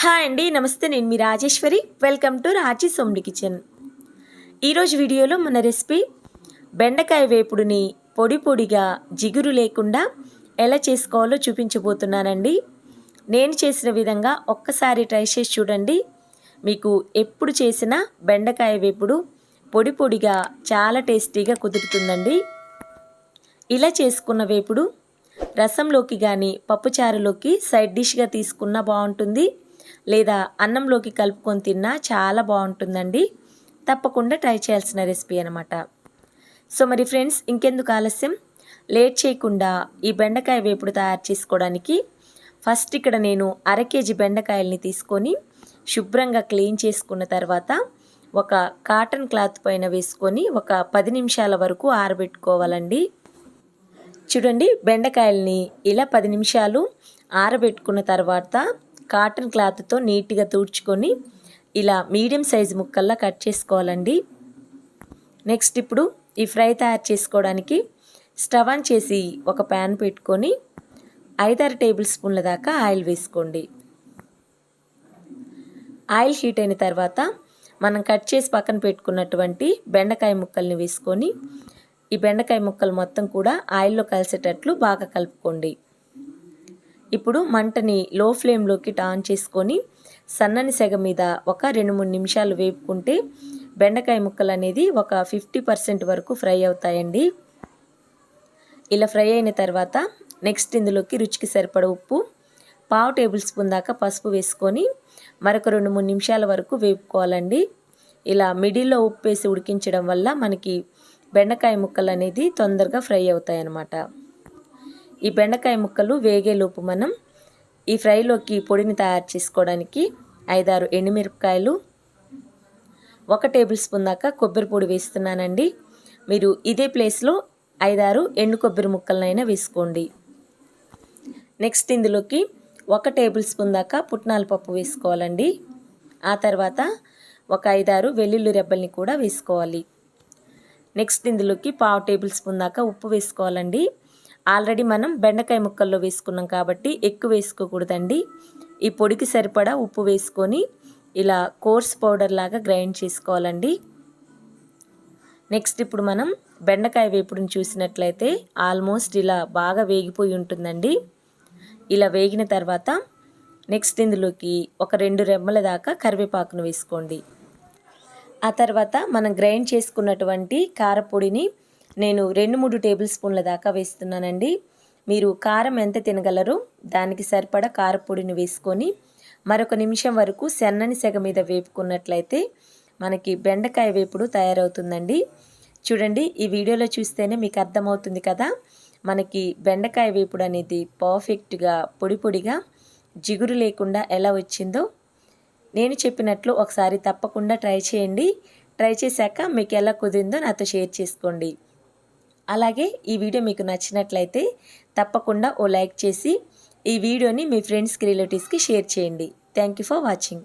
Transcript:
Hi అండి నమస్తే నేను మీ Rajeshwari. Welcome to Raji Somdi kitchen. ఈరోజు వీడియోలో మన రెసిపీ బెండకాయ వేపుడుని పొడి పొడిగా జిగురు లేకుండా ఎలా చేసుకోవాలో చూపించబోతున్నానండి. నేను చేసిన విధంగా ఒక్కసారి ట్రై చేసి చూడండి. మీకు ఎప్పుడు చేసిన బెండకాయ వేపుడు పొడి పొడిగా చాలా టేస్టీగా కుదురుతుందండి. ఇలా చేసుకున్న వేపుడు రసంలోకి కానీ పప్పుచారులోకి సైడ్ డిష్గా తీసుకున్నా బాగుంటుంది. లేదా అన్నంలోకి కలుపుకొని తిన్నా చాలా బాగుంటుందండి. తప్పకుండా ట్రై చేయాల్సిన రెసిపీ అనమాట సో మరి ఫ్రెండ్స్ ఇంకెందుకు ఆలస్యం? లేట్ చేయకుండా ఈ బెండకాయ వేపుడు తయారు చేసుకోవడానికి ఫస్ట్ ఇక్కడ నేను అర కేజీ బెండకాయల్ని తీసుకొని శుభ్రంగా క్లీన్ చేసుకున్న తర్వాత ఒక కాటన్ క్లాత్ పైన వేసుకొని ఒక పది నిమిషాల వరకు ఆరబెట్టుకోవాలండి. చూడండి బెండకాయల్ని ఇలా పది నిమిషాలు ఆరబెట్టుకున్న తర్వాత కాటన్ క్లాత్తో నీట్గా తుడుచుకొని ఇలా మీడియం సైజు ముక్కల్లా కట్ చేసుకోవాలండి. నెక్స్ట్ ఇప్పుడు ఈ ఫ్రై తయారు చేసుకోవడానికి స్టవ్ ఆన్ చేసి ఒక ప్యాన్ పెట్టుకొని ఐదారు టేబుల్ స్పూన్ల దాకా ఆయిల్ వేసుకోండి. ఆయిల్ హీట్ అయిన తర్వాత మనం కట్ చేసి పక్కన పెట్టుకున్నటువంటి బెండకాయ ముక్కల్ని వేసుకొని ఈ బెండకాయ ముక్కలు మొత్తం కూడా ఆయిల్లో కలిసేటట్లు బాగా కలుపుకోండి. ఇప్పుడు మంటని లో ఫ్లేమ్లోకి టాన్ చేసుకొని సన్నని సెగ మీద ఒక రెండు మూడు నిమిషాలు వేపుకుంటే బెండకాయ ముక్కలు అనేది ఒక ఫిఫ్టీ పర్సెంట్ వరకు ఫ్రై అవుతాయండి. ఇలా ఫ్రై అయిన తర్వాత నెక్స్ట్ ఇందులోకి రుచికి సరిపడ ఉప్పు పావు టేబుల్ స్పూన్ దాకా పసుపు వేసుకొని మరొక రెండు మూడు నిమిషాల వరకు వేపుకోవాలండి. ఇలా మిడిల్లో ఉప్పు వేసి ఉడికించడం వల్ల మనకి బెండకాయ ముక్కలు అనేది తొందరగా ఫ్రై అవుతాయి అన్నమాట ఈ బెండకాయ ముక్కలు వేగేలోపు మనం ఈ ఫ్రైలోకి పొడిని తయారు చేసుకోవడానికి ఐదారు ఎండుమిరపకాయలు ఒక టేబుల్ స్పూన్ దాకా కొబ్బరి పొడి వేస్తున్నానండి. మీరు ఇదే ప్లేస్లో ఐదారు ఎండు కొబ్బరి ముక్కలనైనా వేసుకోండి. నెక్స్ట్ ఇందులోకి ఒక టేబుల్ స్పూన్ దాకా పుట్నాల పప్పు వేసుకోవాలండి. ఆ తర్వాత ఒక ఐదారు వెల్లుల్లి రెబ్బల్ని కూడా వేసుకోవాలి. నెక్స్ట్ ఇందులోకి పావు టేబుల్ స్పూన్ దాకా ఉప్పు వేసుకోవాలండి. ఆల్రెడీ మనం బెండకాయ ముక్కల్లో వేసుకున్నాం కాబట్టి ఎక్కువ వేసుకోకూడదండి. ఈ పొడికి సరిపడా ఉప్పు వేసుకొని ఇలా కోర్స్ పౌడర్ లాగా గ్రైండ్ చేసుకోవాలండి. నెక్స్ట్ ఇప్పుడు మనం బెండకాయ వేపుడుని చూసినట్లయితే ఆల్మోస్ట్ ఇలా బాగా వేగిపోయి ఉంటుందండి. ఇలా వేగిన తర్వాత నెక్స్ట్ ఇందులోకి ఒక రెండు రెమ్మల దాకా కరివేపాకును వేసుకోండి. ఆ తర్వాత మనం గ్రైండ్ చేసుకున్నటువంటి కారపొడిని నేను రెండు మూడు టేబుల్ స్పూన్ల దాకా వేస్తున్నానండి. మీరు కారం ఎంత తినగలరో? దానికి సరిపడా కారపొడిని వేసుకొని మరొక నిమిషం వరకు సన్నని సెగ మీద వేపుకున్నట్లయితే మనకి బెండకాయ వేపుడు తయారవుతుందండి. చూడండి ఈ వీడియోలో చూస్తేనే మీకు అర్థమవుతుంది కదా. మనకి బెండకాయ వేపుడు అనేది పర్ఫెక్ట్గా పొడి పొడిగా జిగురు లేకుండా ఎలా వచ్చిందో నేను చెప్పినట్లు ఒకసారి తప్పకుండా ట్రై చేయండి. ట్రై చేశాక మీకు ఎలా కుదిరిందో నాతో షేర్ చేసుకోండి. అలాగే ఈ వీడియో మీకు నచ్చినట్లయితే తప్పకుండా ఓ లైక్ చేసి ఈ వీడియోని మీ ఫ్రెండ్స్కి రిలేటివ్స్కి షేర్ చేయండి. Thank you for watching.